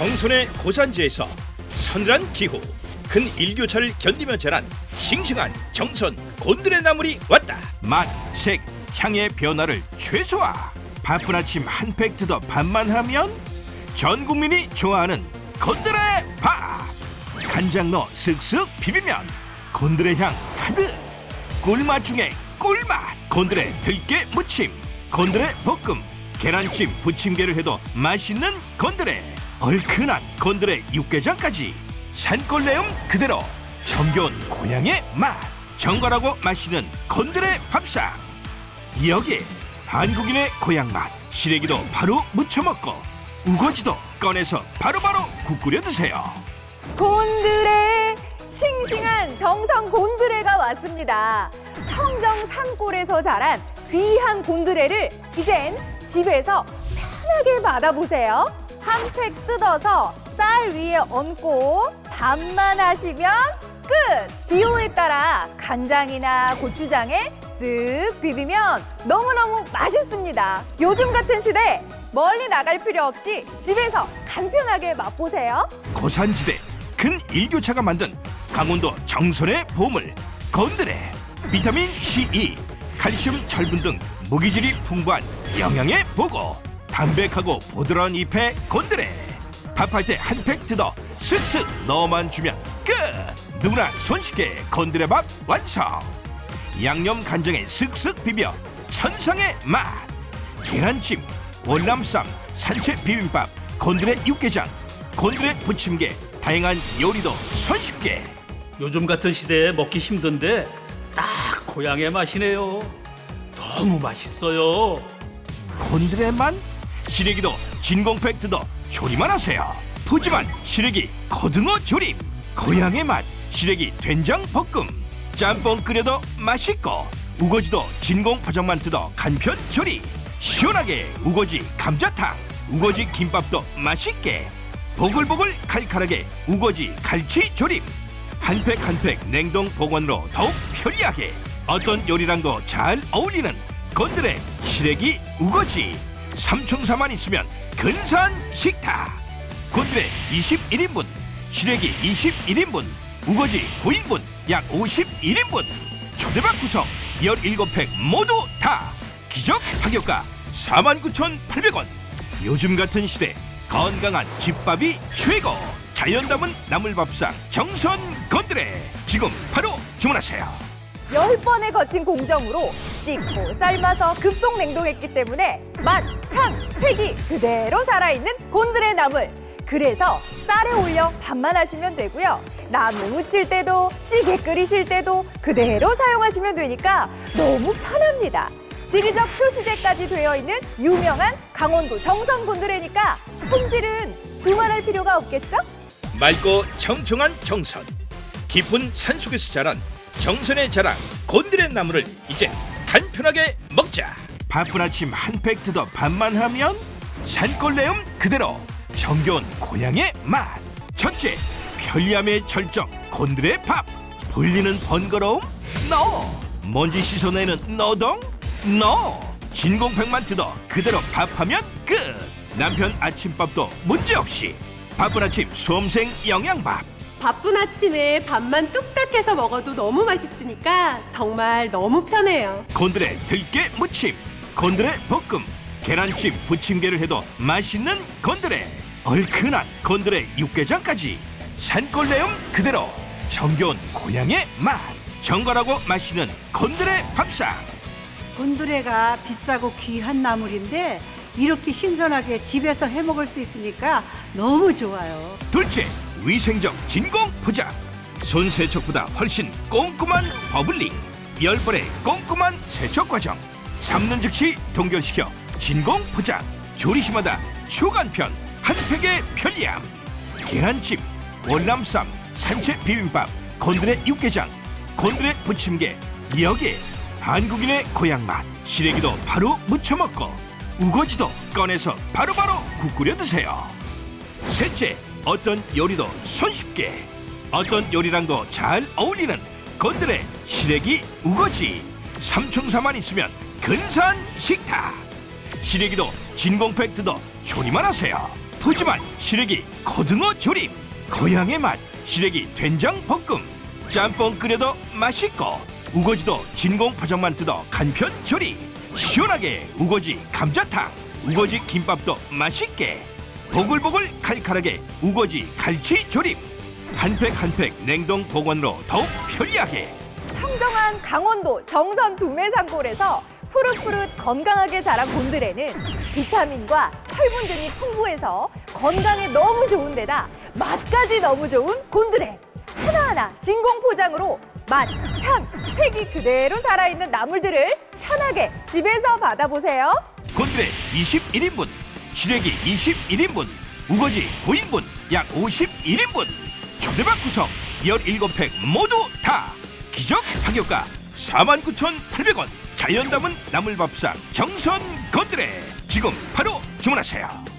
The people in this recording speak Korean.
정선의 고산지에서 서늘한 기후 근 일교차를 견디며 자란 싱싱한 정선 곤드레 나물이 왔다 맛, 색, 향의 변화를 최소화. 바쁜 아침 한 팩 뜯어 밥만 하면 전 국민이 좋아하는 건드레 밥. 간장 넣어 쓱쓱 비비면 건드레 향 가득. 꿀맛 중에 꿀맛. 건드레 들깨 무침, 건드레 볶음, 계란찜 부침개를 해도 맛있는 건드레. 얼큰한 건드레 육개장까지 산골내음 그대로 정겨운 고향의 맛. 정갈하고 맛있는 건드레 밥상. 여기에 한국인의 고향 맛 시래기도 바로 무쳐 먹고 우거지도 꺼내서 바로바로 국 끓여 드세요. 곤드레 싱싱한 정성 곤드레가 왔습니다. 청정 산골에서 자란 귀한 곤드레를 이젠 집에서 편하게 받아보세요. 한 팩 뜯어서 쌀 위에 얹고 밥만 하시면 끝! 기호에 따라 간장이나 고추장에 쓱 비비면 너무너무 맛있습니다. 요즘 같은 시대 멀리 나갈 필요 없이 집에서 간편하게 맛보세요. 고산지대 근 일교차가 만든 강원도 정선의 보물 건드레 비타민 C2 칼슘 철분 등 무기질이 풍부한 영양의 보고 담백하고 보드라운 잎의 건드레. 밥할 때 한 팩 뜯어 쓱쓱 넣어만 주면 끝. 누구나 손쉽게 건드레밥 완성. 양념 간장에 쓱쓱 비벼 천상의 맛. 계란찜 월남쌈 산채 비빔밥 건드레 육개장 건드레 부침개 다양한 요리도 손쉽게. 요즘 같은 시대에 먹기 힘든데 딱 고향의 맛이네요. 너무 맛있어요. 곤드레만 시래기도 진공팩 뜯어 조리만 하세요. 푸짐한 시래기 거등어 조림. 고향의 맛 시래기 된장 볶음. 짬뽕 끓여도 맛있고 우거지도 진공 파전만 뜯어 간편 조리. 시원하게 우거지 감자탕 우거지 김밥도 맛있게. 보글보글 칼칼하게 우거지 갈치 조림. 한 팩 한 팩 냉동 보관으로 더욱 편리하게 어떤 요리랑도 잘 어울리는 건드레 시래기 우거지 삼총사만 있으면 근사한 식탁. 건드레 21인분 시래기 21인분 우거지 9인분 약 51인분 초대박 구성 17팩 모두 다 기적 파격가 49,800원. 요즘 같은 시대 건강한 집밥이 최고. 자연 담은 나물밥상 정선 건드레. 지금 바로 주문하세요. 열 번에 거친 공정으로 씻고 삶아서 급속 냉동했기 때문에 맛, 향, 색이 그대로 살아있는 곤드레 나물. 그래서 쌀에 올려 밥만 하시면 되고요. 나물 무칠 때도 찌개 끓이실 때도 그대로 사용하시면 되니까 너무 편합니다. 지리적 표시제까지 되어 있는 유명한 강원도 정선 곤드레니까 품질은 두말할 필요가 없겠죠? 맑고 청청한 정선 깊은 산속에서 자란 정선의 자랑 곤드레 나물을 이제 간편하게 먹자 바쁜 아침 한팩 뜯어 밥만 하면 산골내음 그대로 정겨운 고향의 맛. 첫째 편리함의 절정 곤드레 밥. 불리는 번거로움 노 먼지 씻어내는 노동 노 진공팩만 뜯어 그대로 밥하면 끝. 남편 아침밥도 문제없이 바쁜 아침 수험생 영양밥. 바쁜 아침에 밥만 뚝딱 해서 먹어도 너무 맛있으니까 정말 너무 편해요. 곤드레 들깨 무침, 곤드레 볶음, 계란찜 부침개를 해도 맛있는 곤드레, 얼큰한 곤드레 육개장까지 산골내음 그대로 정겨운 고향의 맛, 정갈하고 맛있는 곤드레 밥상. 곤드레가 비싸고 귀한 나물인데 이렇게 신선하게 집에서 해 먹을 수 있으니까 너무 좋아요. 둘째, 위생적 진공 포장. 손 세척보다 훨씬 꼼꼼한 버블링. 열 번의 꼼꼼한 세척 과정. 삶는 즉시 동결시켜 진공 포장. 조리시마다 초간편 한 팩의 편리함. 계란찜, 월남쌈, 산채 비빔밥, 곤드레 육개장, 곤드레 부침개. 여기에 한국인의 고향 맛. 시래기도 바로 무쳐 먹고 우거지도 꺼내서 바로바로 국 끓여 드세요. 셋째, 어떤 요리도 손쉽게, 어떤 요리랑도 잘 어울리는 건드레 시래기 우거지. 삼총사만 있으면 근사한 식탁. 시래기도 진공팩 뜯어 조리만 하세요. 푸짐한 시래기 고등어 조림. 고향의 맛 시래기 된장 볶음. 짬뽕 끓여도 맛있고 우거지도 진공 파전만 뜯어 간편 조리. 시원하게 우거지 감자탕 우거지 김밥도 맛있게. 보글보글 칼칼하게 우거지 갈치 조림. 한 팩 한 팩 냉동 보관으로 더욱 편리하게 청정한 강원도 정선 두매산골에서 푸릇푸릇 건강하게 자란 곤드레는 비타민과 철분 등이 풍부해서 건강에 너무 좋은 데다 맛까지 너무 좋은 곤드레. 하나하나 진공 포장으로 맛, 향, 색이 그대로 살아있는 나물들을 편하게 집에서 받아보세요. 곤드레 21인분 시래기 21인분 우거지 9인분 약 51인분. 초대박 구성 17팩 모두 다 기적 타격가 49,800원 자연 담은 나물밥상 정선 곤드레. 지금 바로 주문하세요